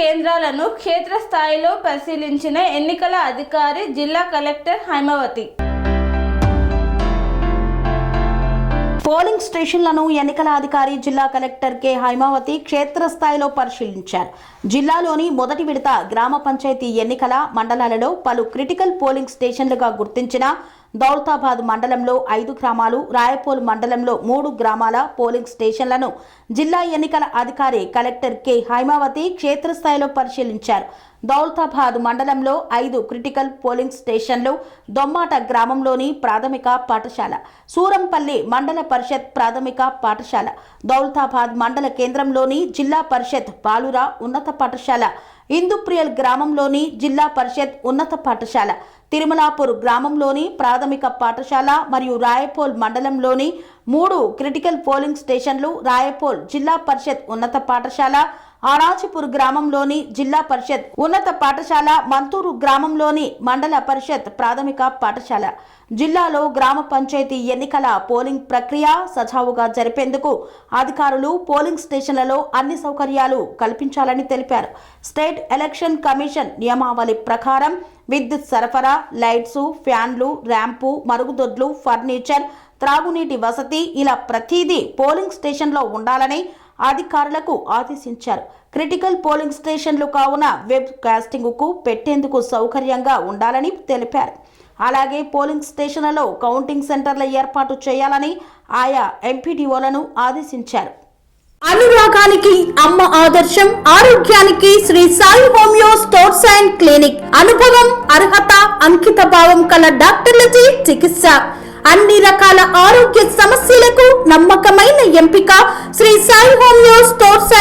కేంద్రాలను క్షేత్రస్థాయిలో పరిశీలించిన ఎన్నికల అధికారి జిల్లా కలెక్టర్ హైమావతి. పోలింగ్ స్టేషన్లను ఎన్నికల అధికారి జిల్లా కలెక్టర్ కె. హైమావతి క్షేత్రస్థాయిలో పరిశీలించారు. జిల్లాలోని మొదటి విడత గ్రామ పంచాయతీ ఎన్నికల మండలాలలో పలు క్రిటికల్ పోలింగ్ స్టేషన్లుగా గుర్తించిన దౌలతాబాద్ మండలంలో ఐదు గ్రామాలు రాయపోల్ మండలంలో మూడు గ్రామాల పోలింగ్ స్టేషన్లను జిల్లా ఎన్నికల అధికారి కలెక్టర్ కె. హైమావతి క్షేత్రస్థాయిలో పరిశీలించారు. దౌలతాబాద్ మండలంలో ఐదు క్రిటికల్ పోలింగ్ స్టేషన్లు దొమ్మాట గ్రామంలోని ప్రాథమిక పాఠశాల సూరంపల్లి మండల పరిషత్ ప్రాథమిక పాఠశాల దౌలతాబాద్ మండల కేంద్రంలోని జిల్లా పరిషత్ బాలుర ఉన్నత పాఠశాల ఇందుప్రియల్ గ్రామంలోని జిల్లా పరిషత్ ఉన్నత పాఠశాల తిరుమలాపూర్ గ్రామంలోని ప్రాథమిక పాఠశాల మరియు రాయపోల్ మండలంలోని మూడు క్రిటికల్ పోలింగ్ స్టేషన్లు రాయపోల్ జిల్లా పరిషత్ ఉన్నత పాఠశాల అనాచిపూర్ గ్రామంలోని జిల్లా పరిషత్ ఉన్నత పాఠశాల మంతూరు గ్రామంలోని మండల పరిషత్ ప్రాథమిక పాఠశాల. జిల్లాలో గ్రామ పంచాయతీ ఎన్నికల పోలింగ్ ప్రక్రియ సజావుగా జరిపేందుకు అధికారులు పోలింగ్ స్టేషన్లలో అన్ని సౌకర్యాలు కల్పించాలని తెలిపారు. స్టేట్ ఎలక్షన్ కమిషన్ నియమావళి ప్రకారం విద్యుత్ సరఫరా లైట్స్ ఫ్యాన్లు ర్యాంపు మరుగుదొడ్లు ఫర్నిచర్ త్రాగునీటి వసతి ఇలా ప్రతిదీ పోలింగ్ స్టేషన్లో ఉండాలని అధికారులకు ఆదేశించారు. క్రిటికల్ పోలింగ్ స్టేషన్లు కావున వెబ్ కాస్టింగ్కు పెట్టేందుకు సౌకర్యంగా ఉండాలని తెలిపారు. అలాగే పోలింగ్ స్టేషన్లలో కౌంటింగ్ సెంటర్ల ఏర్పాటు చేయాలని ఆయా ఎంపీడీఓలను ఆదేశించారు. అనురాగానికి అమ్మ ఆదర్శం ఆరోగ్యానికి Shri Sai homeo stores and clinic అనుభవం అర్హత అంకిత భావం కల డాక్టర్లచే చికిత్స. అన్ని రకాల ఆరోగ్య సమస్యలకు నమ్మకమైన ఎంపిక Shri Sai